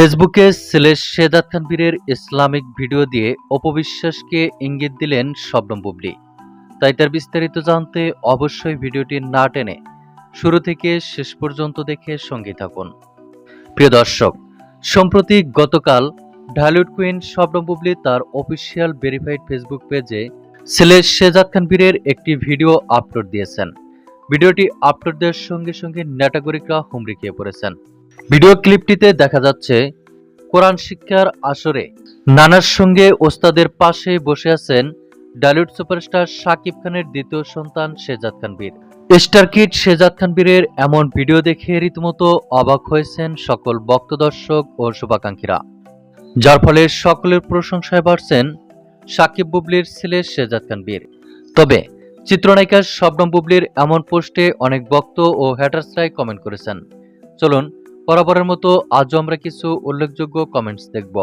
ফেসবুকে ছেলে শেদাত খান বীরের ইসলামিক ভিডিও দিয়ে অপবিশ্বাসকে ইঙ্গিত দিলেন শবনম বুবলি। তাই তার বিস্তারিত জানতে অবশ্যই ভিডিওটি না টেনে শুরু থেকে শেষ পর্যন্ত দেখে সঙ্গে থাকুন। প্রিয় দর্শক, সম্প্রতি গতকাল ঢালিউড কুইন শবনম বুবলি তার অফিসিয়াল ভেরিফাইড ফেসবুক পেজে ছেলে শেজাদ খান বীরের একটি ভিডিও আপলোড দিয়েছেন। ভিডিওটি আপলোড দেওয়ার সঙ্গে সঙ্গে নেটাগরিকরা হুমড়ি খেয়ে পড়েছেন। ভিডিও ক্লিপটিতে দেখা যাচ্ছে, কোরআন শিক্ষার আসরে নানার সঙ্গে ওস্তাদের পাশে বসে আছেন ডালিউড সুপারস্টার শাকিব খানের দ্বিতীয় সন্তান শেজাদ খান বীর। স্টার কিড শেজাদ খান বীরের এমন ভিডিও দেখে রীতিমতো অবাক হয়েছেন সকল ভক্ত দর্শক ও শুভাকাঙ্ক্ষীরা। যার ফলে সকলের প্রশংসায় বাড়ছেন সাকিব বুবলির ছেলে শেজাদ খান বীর। তবে চিত্রনায়িকা শবনম বুবলির এমন পোস্টে অনেক ভক্ত ও হ্যাটার্সরাই কমেন্ট করেছেন। চলুন বরাবরের মতো আজও আমরা কিছু উল্লেখযোগ্য কমেন্টস দেখব।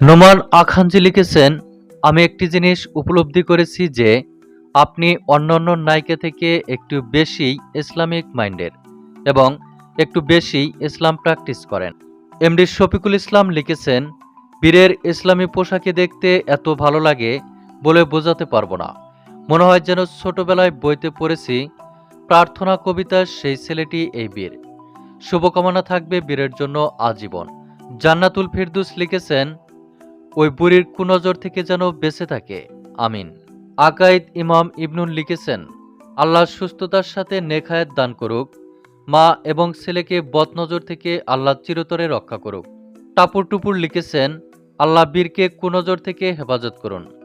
নোমান আখানজি লিখেছেন, আমি একটি জিনিস উপলব্ধি করেছি যে, আপনি অন্যান্য নায়িকা থেকে একটু বেশি ইসলামিক মাইন্ডের এবং একটু বেশি ইসলাম প্র্যাকটিস করেন। এমডি শফিকুল ইসলাম লিখেছেন, বীরের ইসলামী পোশাকে দেখতে এত ভালো লাগে বলে বোঝাতে পারব না। মনে হয় যেন ছোটবেলায় বইতে পড়েছি, প্রার্থনা কবিতার সেই ছেলেটি এই বীর। শুভকামনা থাকবে বীরের জন্য আজীবন। জান্নাতুল ফিরদুস লিখেছেন, ওই বুড়ির কুনজর থেকে যেন বেঁচে থাকে। আমিন। আকাইদ ইমাম ইবনুল লিখেছেন, আল্লাহ সুস্থতার সাথে নেখায়াত দান করুক। মা এবং ছেলেকে বদনজর থেকে আল্লাহ চিরতরে রক্ষা করুক। টাপুর টুপুর লিখেছেন, আল্লাহ বীরকে কুনজর থেকে হেফাজত করুন।